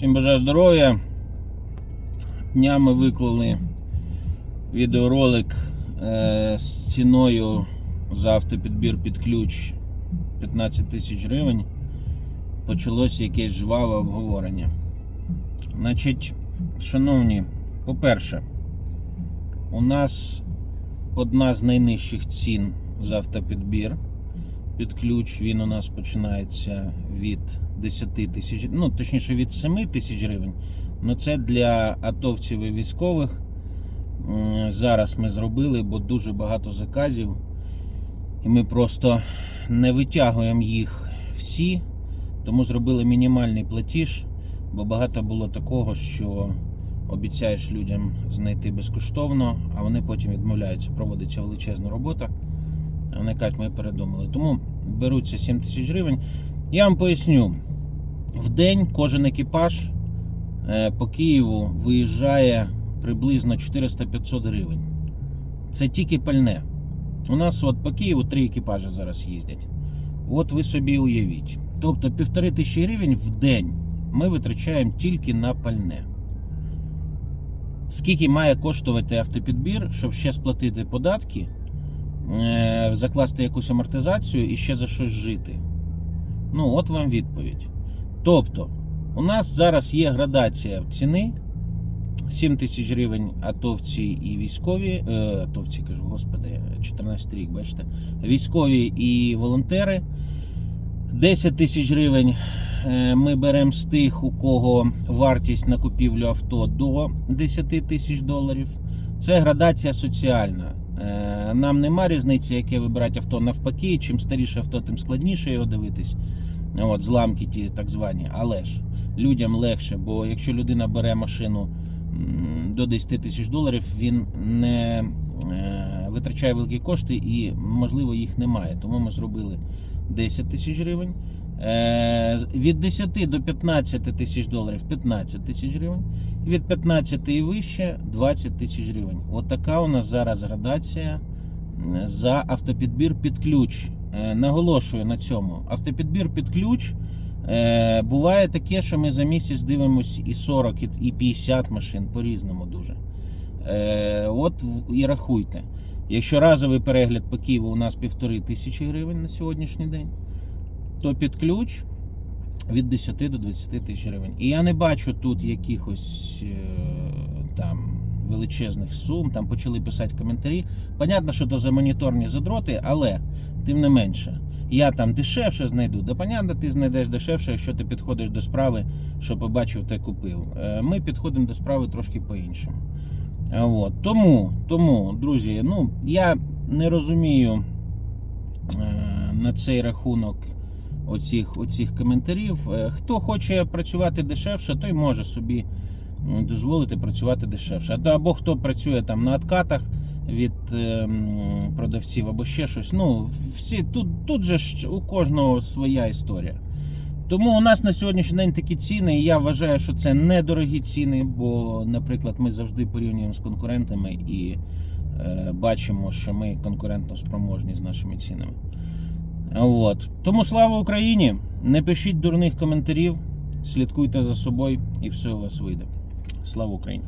Всім бажаю здоров'я. Днями виклали відеоролик е, з ціною за автопідбір під ключ 15 тисяч гривень. Почалося якесь жваве обговорення. Значить, шановні, по-перше, у нас одна з найнижчих цін за автопідбір під ключ. Він у нас починається від 10 тисяч, ну точніше від 7 тисяч гривень. Ну це для атовців і військових. Зараз ми зробили, бо дуже багато заказів. І ми просто не витягуємо їх всі, тому зробили мінімальний платіж, бо багато було такого, що обіцяєш людям знайти безкоштовно, а вони потім відмовляються. Проводиться величезна робота. Вони кажуть, ми передумали. Тому беруться 7 тисяч гривень. Я вам поясню: в день кожен екіпаж е, по Києву виїжджає приблизно 400-500 гривень. Це тільки пальне. У нас от по Києву три екіпажі зараз їздять. От ви собі уявіть. Тобто півтори тисячі гривень в день ми витрачаємо тільки на пальне. Скільки має коштувати автопідбір, щоб ще сплатити податки, закласти якусь амортизацію і ще за щось жити? Ну, от вам відповідь. Тобто, у нас зараз є градація ціни 7 тисяч гривень атовці і військові. Е, атовці кажу, господи, 14 рік, бачите. Військові і волонтери. 10 тисяч гривень е, ми беремо з тих, у кого вартість на купівлю авто до 10 тисяч доларів. Це градація соціальна. Е, Нам нема різниці, яке вибирати авто навпаки. Чим старіше авто, тим складніше його дивитись. От, зламки ті так звані. Але ж людям легше, бо якщо людина бере машину до 10 тисяч доларів, він не е, витрачає великі кошти і, можливо, їх немає. Тому ми зробили 10 тисяч гривень. Е, Від 10 до 15 тисяч доларів 15 тисяч гривень. Від 15 і вище 20 тисяч гривень. От така у нас зараз градація за автопідбір під ключ. Е, Наголошую на цьому. Автопідбір під ключ. Е, буває таке, що ми за місяць дивимося і 40, і- і 50 машин по-різному дуже. Е, от і рахуйте. Якщо разовий перегляд по Києву у нас півтори тисячі гривень на сьогоднішній день, то під ключ від 10 до 20 тисяч гривень. І я не бачу тут якихось е, там величезних сум. Там почали писати коментарі. Понятно, що то за моніторні задроти, але тим не менше. Я там дешевше знайду. Да, понятно, ти знайдеш дешевше, якщо ти підходиш до справи, що побачив, те купив. Е, Ми підходимо до справи трошки по-іншому. От. Тому, тому, друзі, ну, я не розумію е, на цей рахунок оцих, оцих коментарів. Е, Хто хоче працювати дешевше, той може собі дозволити працювати дешевше. Або хто працює там на откатах від е, продавців, або ще щось. Ну, всі, тут, тут же ж у кожного своя історія. Тому у нас на сьогоднішній день такі ціни, і я вважаю, що це недорогі ціни, бо, наприклад, ми завжди порівнюємо з конкурентами і е, бачимо, що ми конкурентно спроможні з нашими цінами. От. Тому слава Україні! Не пишіть дурних коментарів, слідкуйте за собою і все у вас вийде. Слава Україні!